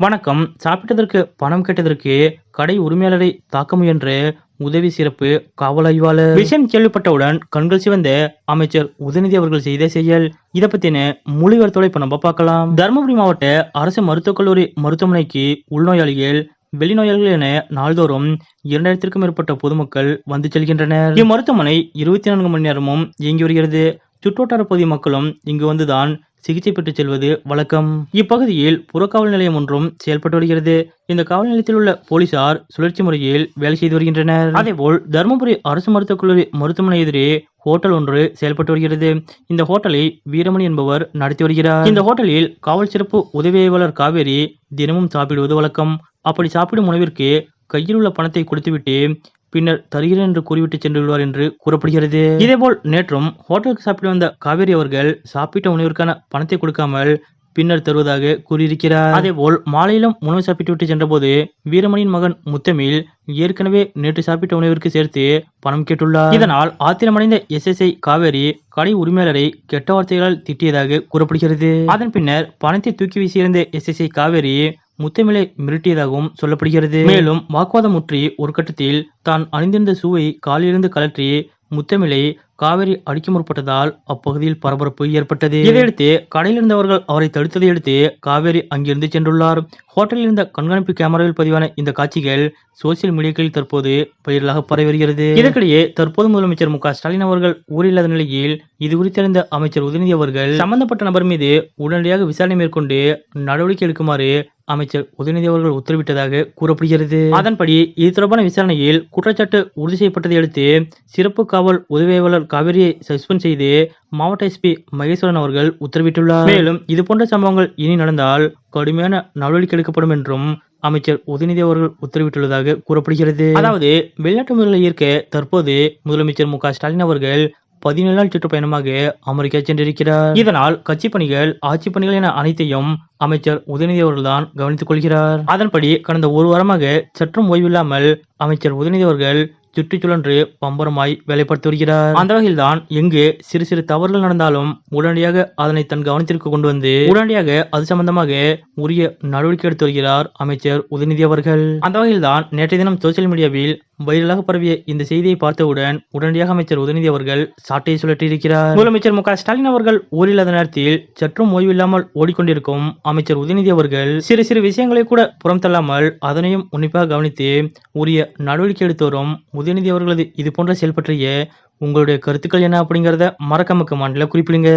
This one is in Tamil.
வணக்கம். சாப்பிட்டதற்கு பணம் கேட்டதற்கு கடை உரிமையாளரை தாக்க முயன்ற உதவி சிறப்பு காவல் ஆய்வாளர். விஷயம் கேள்விப்பட்டவுடன் கண்கள் சிவந்த அமைச்சர் உதயநிதி அவர்கள் செய்த செயல். இதை பத்தின முழு விவரத்தோட இப்ப நம்ம பார்க்கலாம். தருமபுரி மாவட்ட அரசு மருத்துவக் கல்லூரி மருத்துவமனைக்கு உள்நோயாளிகள் வெளிநோயாளிகள் என நாள்தோறும் இரண்டாயிரத்திற்கும் மேற்பட்ட பொதுமக்கள் வந்து செல்கின்றனர். இம்மருத்துவமனை இருபத்தி நான்கு மணி நேரமும் இயங்கி வருகிறது. சுற்றுவட்டார பகுதி மக்களும் இங்கு வந்துதான் சிகிச்சை பெற்று செல்வது வழக்கம். இப்பகுதியில் புறக்காவல் நிலையம் ஒன்றும் செயல்பட்டு வருகிறது. இந்த காவல் நிலையத்தில் உள்ள போலீசார் சுழற்சி முறையில் வேலை செய்து வருகின்றனர். அதேபோல் தருமபுரி அரசு மருத்துவக் கல்லூரி மருத்துவமனை எதிரே ஹோட்டல் ஒன்று செயல்பட்டு வருகிறது. இந்த ஹோட்டலை வீரமணி என்பவர் நடத்தி வருகிறார். இந்த ஹோட்டலில் காவல் சிறப்பு உதவியாளர் காவேரி தினமும் சாப்பிடுவது வழக்கம். அப்படி சாப்பிடும் உணவிற்கு கையில் உள்ள பணத்தை கொடுத்துவிட்டு பின்னர் தருகிறேன் என்று கூறிவிட்டு சென்றுள்ளார் என்று கூறப்படுகிறது. இதேபோல் நேற்றும் ஹோட்டலுக்கு சாப்பிட்டு வந்த காவேரி அவர்கள் சாப்பிட்ட உணவிற்கான பணத்தை கொடுக்காமல் பின்னர் தருவதாக கூறியிருக்கிறார். அதேபோல் மாலையிலும் உணவு சாப்பிட்டுவிட்டு சென்றபோது வீரமணியின் மகன் முத்தமிழ் ஏற்கனவே நேற்று சாப்பிட்ட உணவிற்கு சேர்த்து பணம் கேட்டுள்ளார். இதனால் ஆத்திரமடைந்த எஸ்எஸ்ஐ காவேரி கடை உரிமையாளரை கெட்ட வார்த்தைகளால் திட்டியதாக கூறப்படுகிறது. அதன் பின்னர் பணத்தை தூக்கி வீசியிருந்த எஸ்எஸ்ஐ காவேரி முத்தமிழை மிரட்டியதாகவும் சொல்லப்படுகிறது. மேலும் வாக்குவாதம் முற்றி ஒரு கட்டத்தில் தான் அணிந்திருந்த சூவை காலிலிருந்து கழற்றி முத்தமிழை காவிரி அடிக்க முற்பட்டதால் அப்பகுதியில் பரபரப்பு ஏற்பட்டது. இதையடுத்து கடையில் இருந்தவர்கள் அவரை தடுத்ததை அடுத்து காவேரி அங்கிருந்து சென்றுள்ளார். ஹோட்டலில் இருந்த கண்காணிப்பு கேமராவில் பதிவான இந்த காட்சிகள் சோசியல் மீடியாக்களில் தற்போது பயிரலாக பரவி வருகிறது. இதற்கிடையே தற்போது முதலமைச்சர் மு க ஸ்டாலின் அவர்கள் ஊரில்லாத நிலையில் இது குறித்தறிந்த அமைச்சர் உதயநிதி அவர்கள் சம்பந்தப்பட்ட நபர் மீது உடனடியாக விசாரணை மேற்கொண்டு நடவடிக்கை எடுக்குமாறு அமைச்சர் உதயநிதி அவர்கள் உத்தரவிட்டதாக கூறப்படுகிறது. அதன்படி இது தொடர்பான விசாரணையில் குற்றச்சாட்டு உறுதி செய்யப்பட்டதை அடுத்து சிறப்பு காவல் உதவியாளர் காவிரியை சஸ்பெண்ட் செய்து மாவட்ட எஸ்பி மகேஸ்வரன் அவர்கள் உத்தரவிட்டுள்ளார். மேலும் இதுபோன்ற சம்பவங்கள் இனி நடந்தால் கடுமையான நடவடிக்கை எடுக்கப்படும் என்றும் அமைச்சர் உதயநிதி அவர்கள் உத்தரவிட்டுள்ளதாக கூறப்படுகிறது. அதாவது வெளிநாட்டு முதல்களை ஈர்க்க தற்போது முதலமைச்சர் மு க ஸ்டாலின் அவர்கள் பதினேழு நாள் சுற்றுப்பயணமாக அமெரிக்கா சென்றிருக்கிறார். இதனால் கட்சி பணிகள் ஆட்சி பணிகள் என அனைத்தையும் அமைச்சர் உதயநிதி அவர்கள்தான் கவனித்துக் கொள்கிறார். அதன்படி கடந்த ஒரு வாரமாக சற்றும் ஓய்வில்லாமல் அமைச்சர் உதயநிதி அவர்கள் சுற்றிச் சுழன்று பம்பரமாய் வேலைப்படுத்தி வருகிறார். அந்த வகையில்தான் எங்கு சிறு சிறு தவறுகள் நடந்தாலும் உடனடியாக அதனை தன் கவனத்திற்கு கொண்டு வந்து உடனடியாக அது சம்பந்தமாக உரிய நடவடிக்கை எடுத்து வருகிறார் அமைச்சர் உதயநிதி அவர்கள். அந்த வகையில்தான் நேற்றைய தினம் சோசியல் மீடியாவில் வைரலாக பரவிய இந்த செய்தியை பார்த்தவுடன் உடனடியாக அமைச்சர் உதயநிதி அவர்கள் சாட்டையை சுழற்றியிருக்கிறார். முதலமைச்சர் மு ஸ்டாலின் அவர்கள் ஊரில்லாத நேரத்தில் சற்றும் ஓய்வில்லாமல் ஓடிக்கொண்டிருக்கும் அமைச்சர் உதயநிதி அவர்கள் சிறு சிறு விஷயங்களை கூட புறம் தள்ளாமல் அதனையும் உன்னிப்பாக கவனித்து உரிய நடவடிக்கை எடுத்து வரும் உதயநிதி அவர்களது இது போன்ற செயல் பற்றிய உங்களுடைய கருத்துக்கள் என்ன அப்படிங்கறத மறக்காம கமெண்ட்ல குறிப்பிடுங்க.